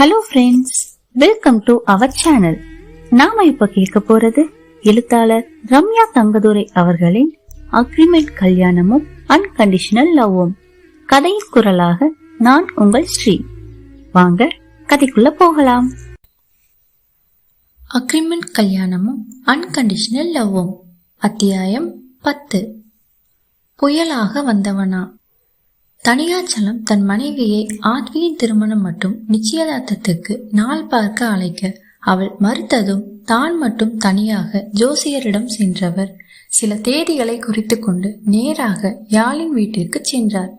Hello friends welcome to our channel நாம இப்ப கேட்க போறது எழுத்தாளர் ரம்யா தங்கதுரை அவர்களின் அக்ரிமெண்ட் கல்யாணமும் அன்கண்டிஷனல் லவ்வும் கதையின் குரலாக நான் உங்கள் ஸ்ரீ. வாங்க கதைக்குள்ள போகலாம். அக்ரிமெண்ட் கல்யாணமும் அன்கண்டிஷனல் லவ்வும் அத்தியாயம் பத்து. புயலாக வந்தவனா? தனியாச்சலம் தன் மனைவியை ஆத்வியின் திருமணம் மற்றும் நிச்சயதார்த்தத்துக்கு நாள் பார்க்க அழைக்க அவள் மறுத்ததும் தான் மட்டும் தனியாக ஜோசியரிடம் சென்றவர். சில தேதிகளை குறித்து கொண்டு நேராக யாழின் வீட்டிற்கு சென்றார்.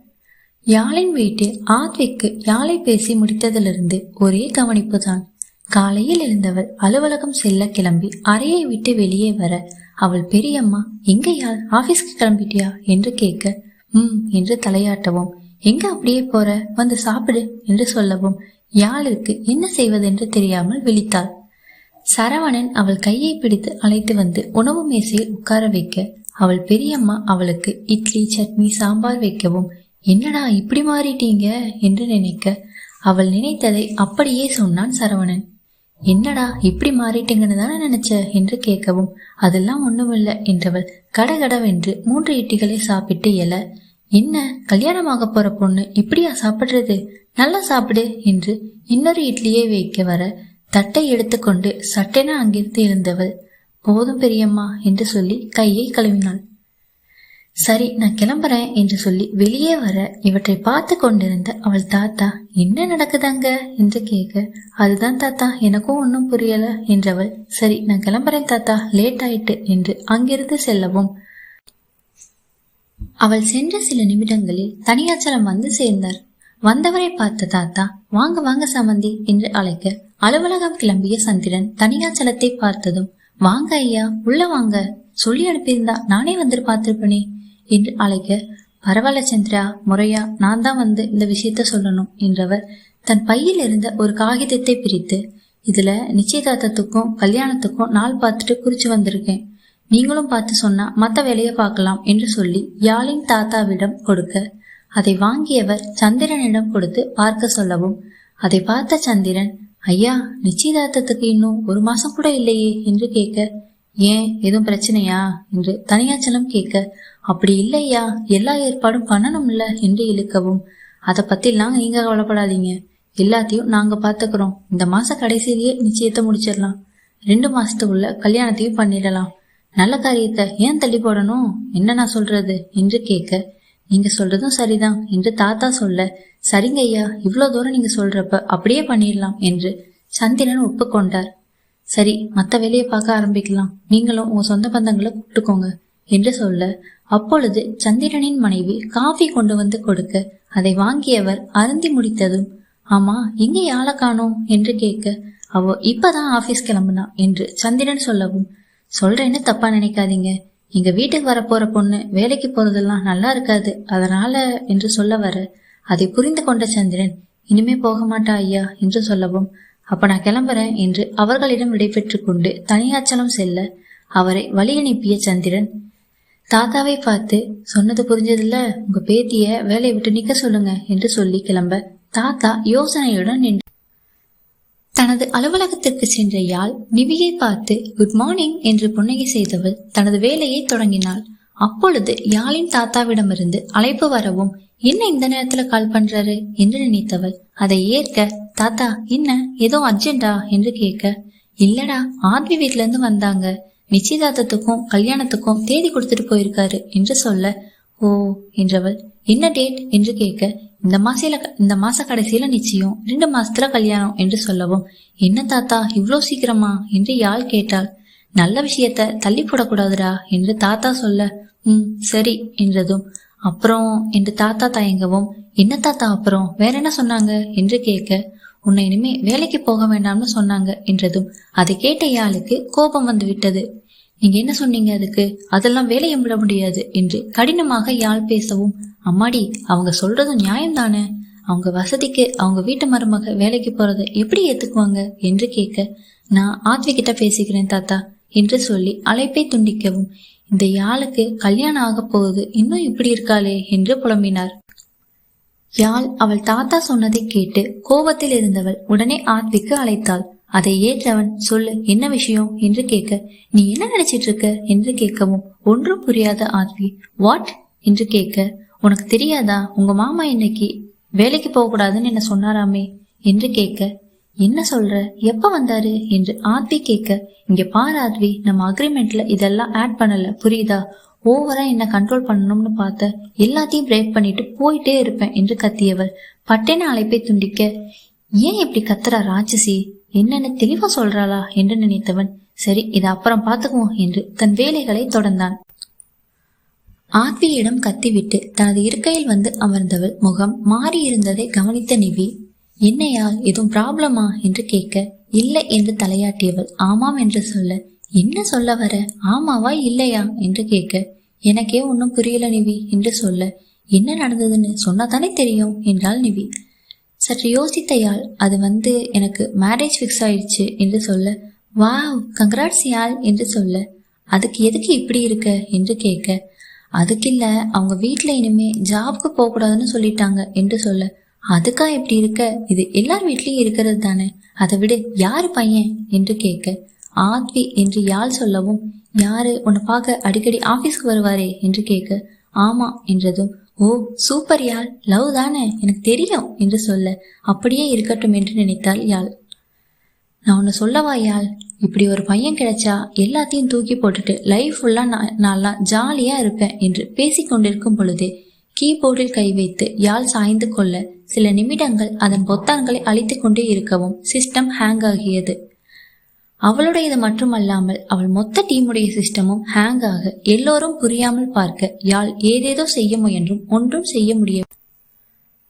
யாழின் வீட்டில் ஆத்விக்கு யாழை பேசி முடித்ததிலிருந்து ஒரே கவனிப்புதான். காலையில் எழுந்தவள் அலுவலகம் செல்ல கிளம்பி அறையை விட்டு வெளியே வர அவள் பெரியம்மா எங்க யாழ் ஆபீஸ்க்கு கிளம்பிட்டியா? என்று கேட்க ம் என்று தலையாட்டவும். எங்க அப்படியே போற? வந்து சாப்பிடு என்று சொல்லவும். யாழிற்கு என்ன செய்வதென்று தெரியாமல் விழித்தாள். சரவணன் அவள் கையை பிடித்து அழைத்து வந்து உணவு மேசையில் உட்கார வைக்க அவள் பெரியம்மா அவளுக்கு இட்லி சட்னி சாம்பார் வைக்கவும் என்னடா இப்படி மாறிட்டீங்க? என்று நினைக்க அவள் நினைத்ததை அப்படியே சொன்னான் சரவணன். என்னடா இப்படி மாறிட்டீங்கன்னு தானே நினைச்ச? என்று கேட்கவும் அதெல்லாம் ஒண்ணுமில்ல என்றவள் கடகடவென்று மூன்று இட்டிகளை சாப்பிட்டு எழ. என்ன? கல்யாணமாக போற பொண்ணு இப்படியா சாப்பிடுறது? நல்லா சாப்பிடு என்று இன்னொரு இட்லியை வைக்க வர தட்டை எடுத்துக்கொண்டு சட்டென அங்கிருந்து இருந்தவள் போதும் பெரியம்மா என்று சொல்லி கையை கழுவினாள். சரி நான் கிளம்புறேன் என்று சொல்லி வெளியே வர இவற்றை பார்த்து கொண்டிருந்த அவள் தாத்தா என்ன நடக்குதாங்க? என்று கேட்க அதுதான் தாத்தா எனக்கும் ஒன்றும் புரியல என்றவள் சரி நான் கிளம்புறேன் தாத்தா லேட் ஆயிட்டு என்று அங்கிருந்து செல்லவும். அவள் சென்ற சில நிமிடங்களில் தனியாச்சலம் வந்து சேர்ந்தார். வந்தவரை பார்த்த தாத்தா வாங்க வாங்க சமந்தி என்று அழைக்க அலுவலகம் கிளம்பிய சந்திரன் தனியாச்சலத்தை பார்த்ததும் வாங்க ஐயா உள்ள வாங்க சொல்லி அனுப்பியிருந்தா நானே வந்து பார்த்திருப்பனே என்று அழைக்க பரவாயில்ல சந்திரா முறையா நான் தான் வந்து இந்த விஷயத்த சொல்லணும் என்றவர் தன் பையில் இருந்த ஒரு காகிதத்தை பிரித்து இதுல நிச்சயதார்த்தத்துக்கும் கல்யாணத்துக்கும் நாள் பார்த்துட்டு குறிச்சு வந்திருக்கேன். நீங்களும் பார்த்து சொன்னா மற்ற வேலையை பார்க்கலாம் என்று சொல்லி யாழின் தாத்தாவிடம் கொடுக்க அதை வாங்கியவர் சந்திரனிடம் கொடுத்து பார்க்க சொல்லவும் அதை பார்த்த சந்திரன் ஐயா நிச்சயதார்த்தத்துக்கு இன்னும் ஒரு மாசம் கூட இல்லையே என்று கேட்க ஏன்? எதுவும் பிரச்சனையா? என்று தனியாச்சலம் கேட்க அப்படி இல்லையா எல்லா ஏற்பாடும் பண்ணணும்ல? என்று இழுக்கவும் அதை பத்திலாம் நீங்க கவலைப்படாதீங்க. எல்லாத்தையும் நாங்க பாத்துக்கிறோம். இந்த மாச கடைசியிலேயே நிச்சயத்தை முடிச்சிடலாம். ரெண்டு மாசத்துக்குள்ள கல்யாணத்தையும் பண்ணிடலாம். நல்ல காரியத்தை ஏன் தள்ளி போடணும்? என்ன நான் சொல்றது? என்று கேட்க நீங்க சொல்றதும் சரிதான். என்று தாத்தா சொல்ல சரிங்க ஐயா இவ்வளவு தூரம் நீங்க சொல்றப்ப அப்படியே பண்ணிடலாம் என்று சந்திரன் ஒப்புக்கொண்டார். சரி மத்த வேலையை பார்க்க ஆரம்பிக்கலாம். நீங்களும் உங்க சொந்த பந்தங்களை கூப்பிட்டுக்கோங்க. என்று சொல்ல அப்பொழுது சந்திரனின் மனைவி காஃபி கொண்டு வந்து கொடுக்க அதை வாங்கியவர் அருந்தி முடித்ததும் ஆமா எங்க யாழை காணோம்? என்று கேட்க அவ இப்பதான் ஆபீஸ் கிளம்புனா? என்று சந்திரன் சொல்லவும் சொல்றேன்னு தப்பா நினைக்காதீங்க. எங்க வீட்டுக்கு வரப்போற பொண்ணு வேலைக்கு போறதெல்லாம் நல்லா இருக்காது. அதனால என்று சொல்ல வர அதை புரிந்து கொண்ட சந்திரன் இனிமே போக மாட்டா ஐயா என்று சொல்லவும் அப்ப நான் கிளம்புறேன் என்று அவர்களிடம் விடைபெற்று கொண்டு தனியாச்சலம் செல்ல அவரை வழி அனுப்பிய சந்திரன் தாத்தாவை பார்த்து சொன்னது புரிஞ்சதில்ல. உங்க பேத்திய வேலையை விட்டு நிக்க சொல்லுங்க என்று சொல்லி கிளம்ப தாத்தா யோசனையுடன் நின்று தனது அலுவலகத்திற்கு சென்ற யாழ் நிவியை பார்த்து குட் மார்னிங் என்று புன்னகை செய்தவள் தனது வேலையை தொடங்கினாள். அப்பொழுது யாழின் தாத்தாவிடமிருந்து அழைப்பு வரவும் என்ன இந்த நேரத்துல கால் பண்றாரு? என்று நினைத்தவள். அதை ஏற்க தாத்தா என்ன? ஏதோ அர்ஜென்டா என்று கேட்க இல்லடா ஆத்வி வீட்ல இருந்து வந்தாங்க. நிச்சயதார்த்தத்துக்கும் கல்யாணத்துக்கும் தேதி கொடுத்துட்டு போயிருக்காரு என்று சொல்ல ஓ என்றவள் என்ன டேட் என்று கேட்க இந்த மாசில இந்த மாச கடைசியில நிச்சயம் ரெண்டு மாசத்துல கல்யாணம் என்று சொல்லவும் என்ன தாத்தா இவ்வளோ சீக்கிரமா? என்று யாழ் கேட்டாள். நல்ல விஷயத்த தள்ளி போடக்கூடாதுடா என்று தாத்தா சொல்ல ம் சரி என்றதும் அப்புறம் என்று தாத்தா தயங்கவும் என்ன தாத்தா அப்புறம் வேற என்ன சொன்னாங்க? என்று கேட்க உன்னை இனிமே வேலைக்கு போக வேண்டாம்னு சொன்னாங்க என்றதும் அதை கேட்ட யாளுக்கு கோபம் வந்து விட்டது. நீங்க என்ன சொன்னீங்க அதுக்கு? அதெல்லாம் வேலையை விட முடியாது என்று கடினமாக யாழ் பேசவும் அம்மாடி அவங்க சொல்றதும் நியாயம் தானே அவங்க வசதிக்கு அவங்க வீட்டு மருமக வேலைக்கு போறதை எப்படி ஏத்துக்குவாங்க? என்று கேட்க நான் ஆத்விகிட்ட பேசிக்கிறேன் தாத்தா என்று சொல்லி அழைப்பை துண்டிக்கவும் இந்த யாழுக்கு கல்யாணம் ஆக போகுது இன்னும் இப்படி இருக்காளே என்று புலம்பினார். யாழ் அவள் தாத்தா சொன்னதை கேட்டு கோபத்தில் இருந்தவள் உடனே ஆத்விக்கு அழைத்தாள். அதை ஏற்றவன் சொல்லு என்ன விஷயம்? என்று கேட்க நீ என்ன நினைச்சிட்டு இருக்க என்று கேட்கவும் ஒன்றும் புரியாத ஆத்வி வாட் என்று கேட்க உனக்கு தெரியாதா? உங்க மாமா இன்னைக்கு வேலைக்கு போக கூடாதுன்னு என்ன சொன்னாராமே? என்று கேட்க என்ன சொல்ற? எப்ப வந்தாரு? என்று ஆத்வி கேட்க இங்க பார் ஆத்வி நம்ம அக்ரிமெண்ட்ல இதெல்லாம் ஆட் பண்ணல புரியுதா? ஓவரா என்ன கண்ட்ரோல் பண்ணணும்னு பார்த்த. எல்லாத்தையும் பிரேக் பண்ணிட்டு போயிட்டே இருப்பேன் என்று கத்தியவள். பட்டேன அழைப்பை துண்டிக்க ஏன் இப்படி கத்துறா ராட்சசி? என்னன்னு தெளிவா சொல்றாளா? என்று நினைத்தவன். சரி இது அப்புறம் பார்த்துக்குவோம் என்று தன் வேலைகளை தொடர்ந்தான். ஆத்வியிடம் கத்திவிட்டு தனது இருக்கையில் வந்து அமர்ந்தவள் முகம் மாறியிருந்ததை கவனித்த நிவி என்னையா எதுவும் ப்ராப்ளமா என்று கேட்க இல்லை என்று தலையாட்டியவள். ஆமாம் என்று சொல்ல என்ன சொல்ல வர? ஆமாவா இல்லையா? என்று கேட்க எனக்கே ஒன்றும் புரியல நிவி என்று சொல்ல என்ன நடந்ததுன்னு சொன்னாதானே தெரியும் என்றாள் நிவி. சற்று யோசித்தையால் அது வந்து எனக்கு மேரேஜ் ஃபிக்ஸ் ஆயிடுச்சு என்று சொல்ல வாவ் கங்க்ராட்ஸ் யாழ் என்று சொல்ல அதுக்கு எதுக்கு இப்படி இருக்க? என்று கேட்க அதுக்கு இல்ல அவங்க வீட்டில் இனிமே ஜாப்க்கு போகக்கூடாதுன்னு சொல்லிட்டாங்க என்று சொல்ல அதுக்கா இப்படி இருக்க? இது எல்லார் வீட்லயும் இருக்கிறது தானே? அதை விட யாரு பையன்? என்று கேட்க ஆத்வி என்று யாழ் சொல்லவும் யாரு உன்னை பார்க்க அடிக்கடி ஆபீஸ்க்கு வருவாரே? என்று கேட்க ஆமா என்றதும் ஓ சூப்பர் யாழ் லவ் தானே எனக்கு தெரியும் என்று சொல்ல அப்படியே இருக்கட்டும் என்று நினைத்தாள் யாழ். நான் உன்னை சொல்லவா யாழ் இப்படி ஒரு பையன் கிடைச்சா எல்லாத்தையும் தூக்கி போட்டுட்டு லைஃப் ஃபுல்லாக நான் நல்லா ஜாலியா இருப்பேன் என்று பேசிக்கொண்டிருக்கும் பொழுதே கீபோர்டில் கை வைத்து யாழ் சாய்ந்து கொள்ள சில நிமிடங்கள் அதன் பொத்தான்களை அழித்து கொண்டே இருக்கவும் சிஸ்டம் ஹேங் ஆகியது. அவளுடையது மட்டுமல்லாமல் அவள் மொத்த டீமுடைய சிஸ்டமும் ஹேங் ஆக எல்லோரும் புரியாமல் பார்க்க யாழ் ஏதேதோ செய்ய முயன்றும் ஒன்றும் செய்ய முடிய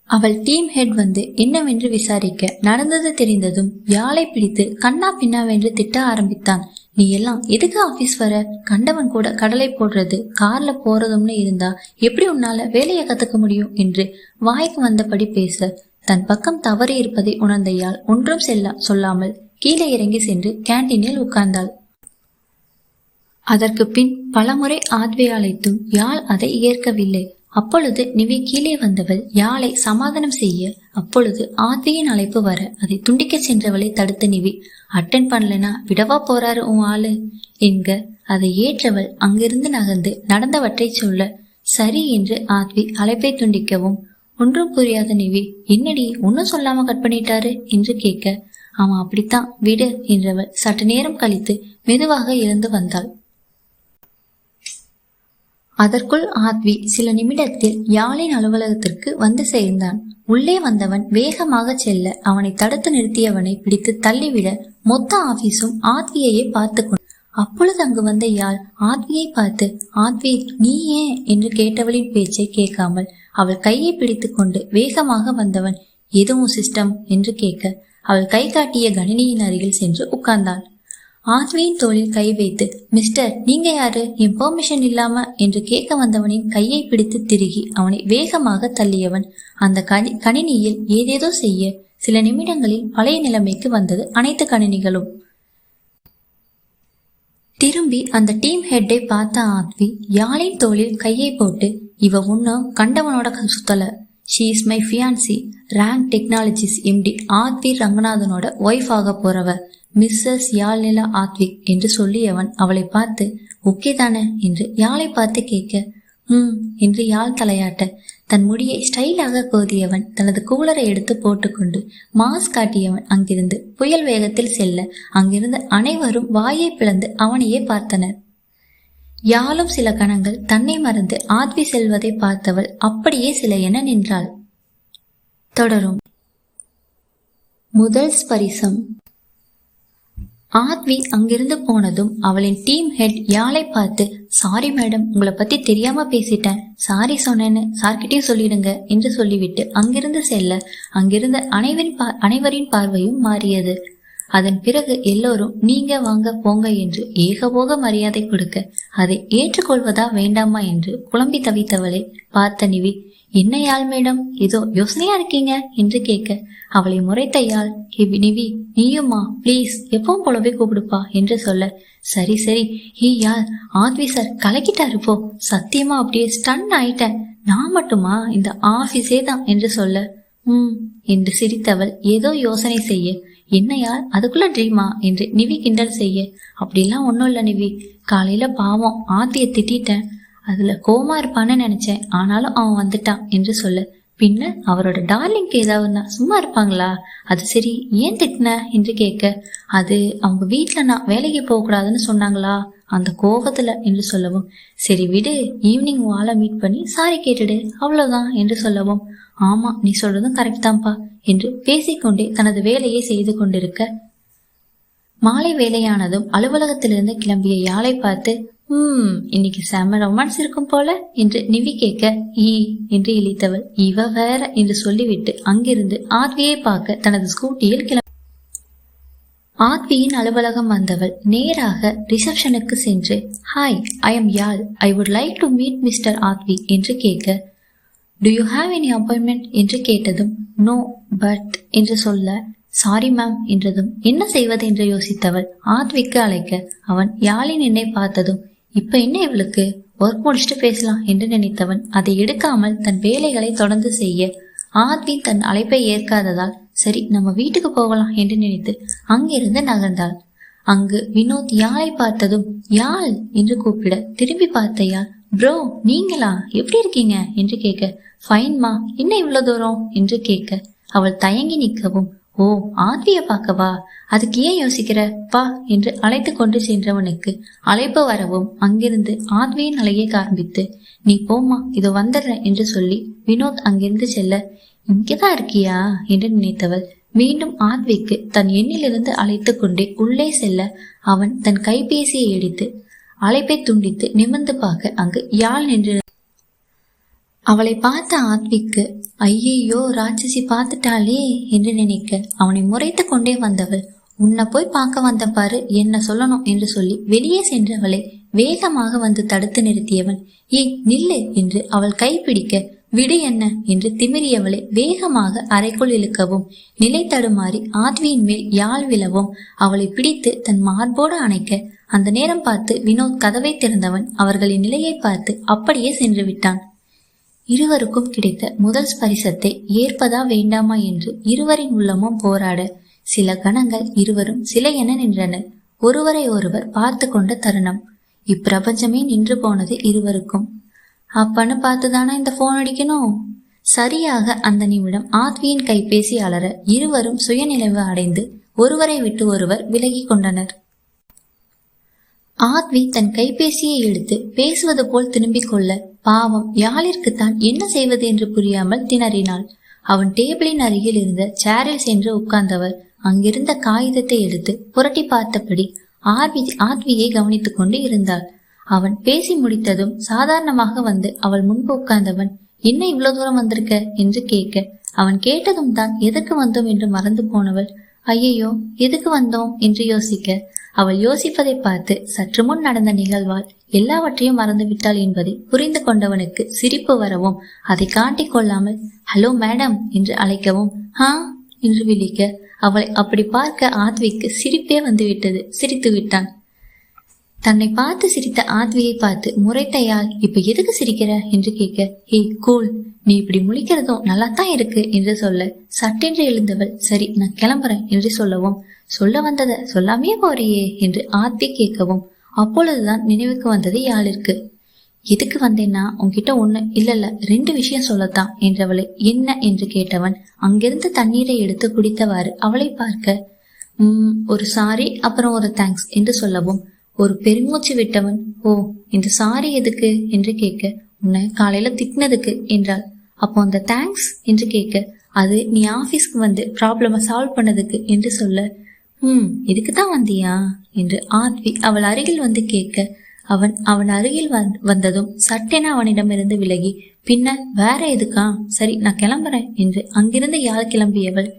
அவள் டீம் ஹெட் வந்து என்னவென்று விசாரிக்க நடந்தது தெரிந்ததும் யாழை பிடித்து கண்ணா பின்னாவென்று திட்ட ஆரம்பித்தான். நீ எல்லாம் எதுக்கு ஆபீஸ் வர? கண்டவன் கூட கடலை போடுறது கார்ல போறதும்னு இருந்தா எப்படி உன்னால வேலையை கத்துக்க முடியும்? என்று வாய்க்கு வந்தபடி பேச தன் பக்கம் தவறி இருப்பதை உணர்ந்த யாழ் ஒன்றும் செல்ல சொல்லாமல் கீழே இறங்கி சென்று கேண்டீனில் உட்கார்ந்தாள். அதற்கு பின் பலமுறை ஆத்வே அழைத்தும் யாழ் அதை ஏற்கவில்லை. அப்பொழுது நிவி கீழே வந்தவள் யாழை சமாதானம் செய்ய அப்பொழுது ஆத்வியின் அழைப்பு வர அதை துண்டிக்க சென்றவளை தடுத்த நிவி அட்டன் பண்ணலனா விடவா போறாரு உன் ஆளு? என்க அதை ஏற்றவள் அங்கிருந்து நகர்ந்து நடந்தவற்றை சொல்ல சரி என்று ஆத்வி அழைப்பை துண்டிக்கவும் ஒன்றும் புரியாத நிவி என்னடி ஒன்னும் சொல்லாம கட் பண்ணிட்டாரு? என்று கேட்க அவன் அப்படித்தான். விடு என்றவள் சற்று நேரம் கழித்து மெதுவாக எழுந்து வந்தாள். அதற்குள் ஆத்வி சில நிமிடத்தில் யாழின் அலுவலகத்திற்கு வந்து சேர்ந்தான். உள்ளே வந்தவன் வேகமாக செல்ல அவனை தடுத்து நிறுத்தியவனை பிடித்து தள்ளிவிட மொத்த ஆபீஸும் ஆத்வியையே பார்த்து கொண்டு அப்பொழுது அங்கு வந்த யாழ் ஆத்வியை பார்த்து ஆத்வி நீ ஏன்? என்று கேட்டவளின் பேச்சை கேட்காமல் அவள் கையை பிடித்து கொண்டு வேகமாக வந்தவன் எதுவும் சிஸ்டம்? என்று கேட்க அவள் கை காட்டிய கணினியின் அருகில் சென்று உட்கார்ந்தாள். ஆத்வியின் தோளில் கை வைத்து மிஸ்டர் நீங்க யாரு? என் பெர்மிஷன் இல்லாம? என்று கேட்க வந்தவனின் கையை பிடித்து திருகி அவனை வேகமாக தள்ளியவன் அந்த கணி கணினியில் ஏதேதோ செய்ய சில நிமிடங்களில் பழைய நிலைமைக்கு வந்தது அனைத்து கணினிகளும். திரும்பி அந்த டீம் ஹெட்டை பார்த்த ஆத்வி யாழின் தோளில் கையை போட்டு இவ ஒன்னும் கண்டவனோட சுத்தல. She is my fiancee Rank Technologies MD Aadhvi ரங்கநாதனோட wife ஆக போறவ மிஸ்ஸஸ் யாழ்நிலா ஆத்விக் என்று சொல்லியவன் அவளை பார்த்து ஓகே தானே? என்று யாழை பார்த்து கேட்க ம் என்று யாழ் தலையாட்ட தன் முடியை ஸ்டைலாக கோதியவன் தனது கூலரை எடுத்து போட்டுக்கொண்டு மாஸ் காட்டியவன் அங்கிருந்து புயல் வேகத்தில் செல்ல அங்கிருந்து அனைவரும் வாயை பிளந்து அவனையே பார்த்தனர். யாழும் சில கணங்கள் தன்னை மறந்து ஆத்வி செல்வதை பார்த்தவள் அப்படியே சில என நின்றாள். தொடரும். முதல் ஸ்பரிசம். ஆத்வி அங்கிருந்து போனதும் அவளின் டீம் ஹெட் யாழை பார்த்து சாரி மேடம் உங்களை பத்தி தெரியாம பேசிட்டேன். சாரி சொன்னேன்னு சார்கிட்டயும் சொல்லிடுங்க என்று சொல்லிவிட்டு அங்கிருந்து செல்ல அங்கிருந்த அனைவரின் அனைவரின் பார்வையும் மாறியது. அதன் பிறகு எல்லோரும் நீங்க வாங்க போங்க என்று ஏகபோக மரியாதை கொடுக்க அதை ஏற்றுக்கொள்வதா வேண்டாமா என்று குழம்பி தவித்தவளை பார்த்த நிவி என்ன யாழ் மேடம்? ஏதோ யோசனையா இருக்கீங்க? என்று கேட்க அவளை முறைத்த யாழ் நிவி நீயுமா ப்ளீஸ் எப்பவும் போலவே கூப்பிடுப்பா என்று சொல்ல சரி சரி ஹீ யார் ஆத்வி சார் கலக்கிட்டாரு போ சத்தியமா அப்படியே ஸ்டன் ஆயிட்டேன் நான் மட்டுமா இந்த ஆபீஸே தான் என்று சொல்ல ம் என்று சிரித்தவள் ஏதோ யோசனை செய்ய என்னையா அதுக்குள்ள ட்ரீமா? என்று நிவி கிண்டல் செய்ய. அப்படிலாம் ஒன்றும் இல்லை நிவி. காலையில பாவம் ஆத்திய திட்டிட்டேன். அதுல கோமா இருப்பான்னு நினைச்சேன். ஆனாலும் அவன் வந்துட்டான் என்று சொல்ல. பின்ன அவரோட டார்லிங்க்கு ஏதாவதுனா சும்மா இருப்பாங்களா? அது சரி ஏன் திட்டின? என்று கேட்க அது அவங்க வீட்டில் நான் வேலைக்கு போகக்கூடாதுன்னு சொன்னாங்களா? அந்த கோபத்தில் என்று சொல்லவும் சரி விடு ஈவினிங் வாழை மீட் பண்ணி சாரி கேட்டுடு அவ்வளோதான் என்று சொல்லவும் ஆமாம் நீ சொல்றதும் கரெக்ட் தான்ப்பா என்று பேசிக்கொண்டே தனது வேலையை செய்து கொண்டிருக்க. மாலை வேலையானதும் அலுவலகத்திலிருந்து கிளம்பிய யாழை பார்த்து ம் இன்னைக்கு செம ரொமான்ஸ் இருக்கும் போல. என்று நிவி கேட்க ஈ என்று இழித்தவள். இவ வேற என்று சொல்லிவிட்டு அங்கிருந்து ஆத்வியை பார்க்க தனது ஸ்கூட்டியில் கிளம்ப ஆத்வியின் அலுவலகம் வந்தவள். நேராக ரிசப்ஷனுக்கு சென்று hi I am Yazh I would like to meet Mr Aadhvi என்று கேட்க do you have any appointment என்று கேட்டதும் நோ பட் என்று சொல்ல சாரி மேம் என்றதும் என்ன செய்வது? என்று யோசித்தவள். ஆத்விக்கு அழைக்க அவன் யாழின் என்னை பார்த்ததும் இப்ப என்ன இவளுக்கு? ஒர்க் முடிச்சுட்டு பேசலாம் என்று நினைத்தவன் அதை எடுக்காமல் தன் வேலைகளை தொடர்ந்து செய்ய ஆத்வி தன் அழைப்பை ஏற்காததால் சரி நம்ம வீட்டுக்கு போகலாம் என்று நினைத்து அங்கிருந்து நகர்ந்தாள். அங்கு வினோத் யாழை பார்த்ததும் யாழ் என்று கூப்பிட திரும்பி பார்த்த யாழ் ப்ரோ நீங்களா? எப்படி இருக்கீங்க? என்று கேட்க ஃபைன்மா என்ன இவ்வளவு தூரம்? என்று கேட்க அவள் தயங்கி நிற்கவும் ஓ ஆத்விய பார்க்கவா? அதுக்கு ஏன் யோசிக்கிற? வா என்று அழைத்து கொண்டு சென்றவனுக்கு அழைப்பு வரவும் அங்கிருந்து ஆத்வியின் அலையை காண்பித்து நீ போமா இதோ வந்துடுறேன் என்று சொல்லி வினோத் அங்கிருந்து செல்ல இங்கதான் இருக்கியா? என்று நினைத்தவள் மீண்டும் ஆத்விக்கு தன் எண்ணிலிருந்து அழைத்து கொண்டே உள்ளே செல்ல அவன் தன் கைபேசியை எடுத்து அழைப்பை துண்டித்து நிமிர்ந்து பார்க்க அங்கு யாழ் நின்று அவளை பார்த்த ஆத்விக்கு ஐயையோ ராட்சசி பார்த்துட்டாளே என்று நினைக்க அவனை முறைத்து கொண்டே வந்தவள் உன்னை போய் பார்க்க வந்த பாரு என்ன சொல்லணும்? என்று சொல்லி வெளியே சென்றவளை வேகமாக வந்து தடுத்து நிறுத்தியவன் ஏய் நில்லு என்று அவள் கைப்பிடிக்க விடு என்ன? என்று திமிரியவளை வேகமாக அறைக்குள் இழுக்கவும் நிலை தடுமாறி ஆத்வியின் மேல் யாழ் விழவும் அவளை பிடித்து தன் மார்போடு அணைக்க அந்த நேரம் பார்த்து வினோத் கதவை திறந்தவன் அவர்களின் நிலையை பார்த்து அப்படியே சென்று விட்டான். இருவருக்கும் கிடைத்த முதல் ஸ்பரிசத்தை ஏற்பதா வேண்டாமா என்று இருவரின் உள்ளமும் போராட சில கணங்கள் இருவரும் சிலை என நின்றனர் ஒருவரை ஒருவர் பார்த்து கொண்ட தருணம். இப்பிரபஞ்சமே நின்று போனது இருவருக்கும். அப்பன்னு பார்த்துதானா இந்த போன் அடிக்கணும்? சரியாக அந்த நிமிடம் ஆத்வியின் கைபேசி அலற இருவரும் சுயநிலைவு அடைந்து ஒருவரை விட்டு ஒருவர் விலகி கொண்டனர். ஆத்வி தன் கைபேசியை எடுத்து பேசுவது போல் திரும்பிக் கொள்ள பாவம் யாழிற்குத்தான் என்ன செய்வது என்று புரியாமல் திணறினாள். அவன் டேபிளின் அருகில் இருந்த சேரில் சென்று உட்கார்ந்தவர் அங்கிருந்த காகிதத்தை எடுத்து புரட்டி பார்த்தபடி ஆர்வி ஆத்வியை கவனித்துக் கொண்டு இருந்தாள். அவன் பேசி முடித்ததும் சாதாரணமாக வந்து அவள் முன்பு உட்கார்ந்தவன் என்ன இவ்வளவு தூரம் வந்திருக்க? என்று கேட்க அவன் கேட்டதும் தான் எதற்கு வந்தோம்? என்று மறந்து போனவள். ஐயையோ எதுக்கு வந்தோம்? என்று யோசிக்க அவள் யோசிப்பதை பார்த்து சற்று முன் நடந்த நிகழ்வால் எல்லாவற்றையும் மறந்துவிட்டாள் என்பதை புரிந்து கொண்டவனுக்கு சிரிப்பு வரவும் அதை காட்டிக் கொள்ளாமல் ஹலோ மேடம் என்று அழைக்கவும் ஹா என்று விழிக்க அவளை அப்படி பார்க்க ஆத்விக்கு சிரிப்பே வந்துவிட்டது சிரித்து விட்டான். தன்னை பார்த்து சிரித்த ஆத்வியை பார்த்து முறைத்தையால் இப்ப எதுக்கு சிரிக்கிற? என்று கேட்க ஹே கூல் நீ இப்படி முழிக்கிறதும் நல்லா தான் இருக்கு என்று சொல்ல சட்டென்று எழுந்தவள் சரி நான் கிளம்புறேன் என்று சொல்லவும் சொல்ல வந்தத சொல்லாமே போறியே என்று ஆத்வி கேட்கவும் அப்பொழுதுதான் நினைவுக்கு வந்தது யாழிற்கு. எதுக்கு வந்தேன்னா உன்கிட்ட ஒண்ணு இல்ல இல்ல ரெண்டு விஷயம் சொல்லத்தான் என்றவளை என்ன? என்று கேட்டவன் அங்கிருந்து தண்ணீரை எடுத்து குடித்தவாறு அவளை பார்க்க. உம் ஒரு சாரி அப்புறம் ஒரு தேங்க்ஸ் என்று சொல்லவும் ஒரு பெருமூச்சு விட்டவன் ஓ இந்த சாரி எதுக்கு? என்று கேட்க உன்னை காலையில திட்டினதுக்கு என்றாள். அப்போ அந்த தேங்க்ஸ் என்று கேட்க அது நீ ஆபீஸ்க்கு வந்து ப்ராப்ளம சால்வ் பண்ணதுக்கு என்று சொல்ல ம் இதுக்கு தான் வந்தியா? என்று ஆத்வி அவள் அருகில் வந்து கேட்க அவன் அவன் அருகில் வந்- வந்ததும் சட்டென அவனிடமிருந்து விலகி பின்ன வேற எதுக்கா? சரி நான் கிளம்புறேன் என்று அங்கிருந்து யாழ் கிளம்பியவள்?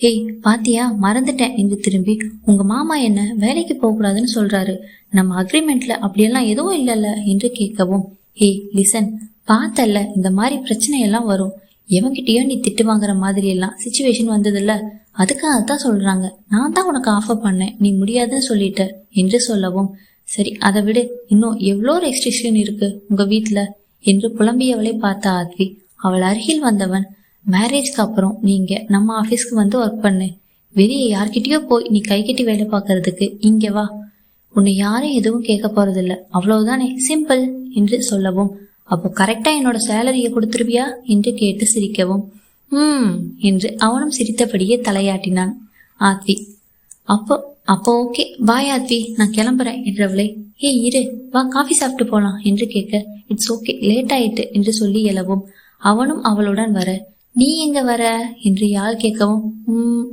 ஏய் பாத்தியா மறந்துட்டேன் என்று திரும்பி உங்க மாமா என்ன வேலைக்கு போகக்கூடாதுன்னு சொல்றாரு. நம்ம அக்ரிமெண்ட்ல அப்படியெல்லாம் எதுவும் இல்லைல்ல என்று கேட்கவும் ஏய் லிசன் பார்த்தல்ல இந்த மாதிரி பிரச்சனையெல்லாம் வரும். எவன்கிட்டயோ நீ திட்டு வாங்குற மாதிரி எல்லாம் சுச்சுவேஷன் வந்ததில்ல. அதுக்காக தான் சொல்றாங்க. நான் தான் உனக்கு ஆஃபர் பண்ணேன். நீ முடியாதுன்னு சொல்லிட்ட என்று சொல்லவும். சரி அதை விட. இன்னும் எவ்வளோ ரெஸ்ட்ரிக்ஷன் இருக்கு உங்க வீட்டில் என்று புலம்பியவளை பார்த்த ஆத்வி. அவள் அருகில் வந்தவன் மேரேஜ்க்கு அப்புறம் நீங்க நம்ம ஆஃபீஸ்க்கு வந்து ஒர்க் பண்ணு. வெளியே யார்கிட்டயோ போய் நீ கை கட்டி வேலை பார்க்கறதுக்கு இங்கே வா. உன்னை யாரும் எதுவும் கேட்க போறதில்ல. அவ்வளவுதானே. சிம்பிள் என்று சொல்லவும். அப்போ கரெக்டா என்னோட சேலரியை கொடுத்துருவியா? என்று கேட்டு சிரிக்கவும். ம் என்று அவனும் சிரித்தபடியே தலையாட்டினான். ஆத்வி அப்போ அப்போ ஓகே பாய் ஆத்வி. நான் கிளம்புறேன் என்றவளை. ஏய் இரு. வா காஃபி சாப்பிட்டு போலாம் என்று கேட்க இட்ஸ் ஓகே லேட் ஆயிட்டு என்று சொல்லி எழவும். அவனும் அவளுடன் வர நீ எங்க வர? என்று யாழ் கேட்கவும்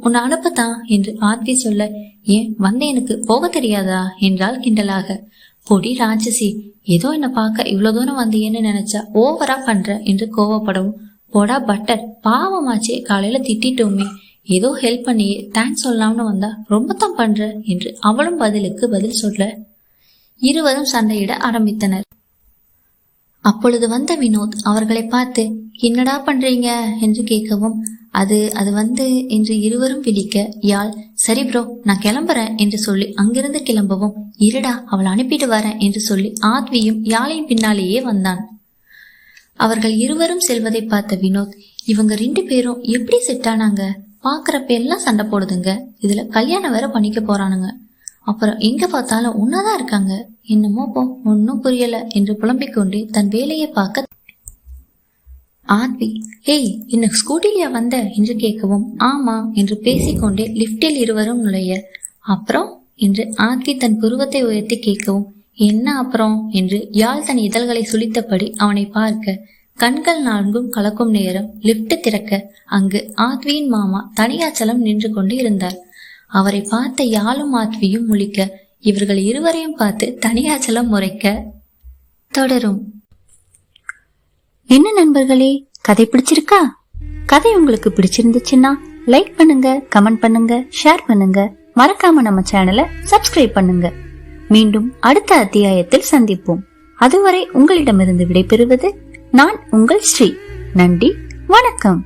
உன்னை அனுப்பத்தான் என்று ஆத்வி சொல்ல ஏன் வந்த எனக்கு போக தெரியாதா? என்றாள் கிண்டலாக. கொடி ராட்சசி ஏதோ என்ன பார்க்க இவ்வளோ தூரம் வந்தியேன்னு நினைச்சா ஓவரா பண்ற? என்று கோவப்படவும். போடா பட்டர் பாவமாச்சே காலையில திட்டிட்டோமே. ஏதோ ஹெல்ப் பண்ணியே தேங்க்ஸ் சொல்லலாம்னு வந்தா ரொம்ப தான் பண்ற? என்று அவளும் பதிலுக்கு பதில் சொல்ல இருவரும் சண்டையிட ஆரம்பித்தனர். அப்பொழுது வந்த வினோத் அவர்களை பார்த்து என்னடா பண்றீங்க? என்று கேட்கவும் அது அது வந்து என்று இருவரும் விழிக்க யாழ் சரி ப்ரோ நான் கிளம்புறேன் என்று சொல்லி அங்கிருந்து கிளம்பவும் இருடா அவள் அனுப்பிட்டு வரேன் என்று சொல்லி ஆத்வியும் யாழின் பின்னாலேயே வந்தான். அவர்கள் இருவரும் செல்வதை பார்த்த வினோத் இவங்க ரெண்டு பேரும் எப்படி செட் ஆனாங்க? பாக்குறப்ப எல்லாம் சண்டை போடுதுங்க. இதுல கல்யாணம் வேற பண்ணிக்க போறானுங்க. அப்புறம் எங்க பார்த்தாலும் ஒன்னாதான் இருக்காங்க. என்னமோ போ ஒன்னும் புரியல என்று புலம்பிக் கொண்டே தன் வேலையை பார்க்க ஆத்வி ஏய் இன்னும் ஸ்கூட்டிலியா வந்த? என்று கேட்கவும் ஆமா என்று பேசிக்கொண்டே லிப்டில் இருவரும் நுழைய. அப்புறம்? என்று ஆத்வி தன் புருவத்தை உயர்த்தி கேட்கவும் என்ன அப்புறம்? என்று யாழ் தன் இதழ்களை சுளித்தபடி அவனை பார்க்க. கண்கள் நான்கும் கலக்கும் நேரம் லிப்ட் திறக்க. அங்கு ஆத்வியின் மாமா தனியாச்சலம் நின்று கொண்டு இருந்தார். அவரை பார்த்த யாழும் ஆத்வியும் முழிக்க இவர்கள் இருவரையும் பார்த்து தனியாச்சலம் முறைக்க தொடரும். என்ன நண்பர்களே கதை பிடிச்சிருக்கா? கதை உங்களுக்கு பிடிச்சிருந்துச்சுன்னா லைக் பண்ணுங்க கமெண்ட் பண்ணுங்க ஷேர் பண்ணுங்க. மறக்காம நம்ம சேனலை சப்ஸ்கிரைப் பண்ணுங்க. மீண்டும் அடுத்த அத்தியாயத்தில் சந்திப்போம். அதுவரை உங்களிடமிருந்து விடைபெறுவது நான் உங்கள் ஸ்ரீ. நன்றி வணக்கம்.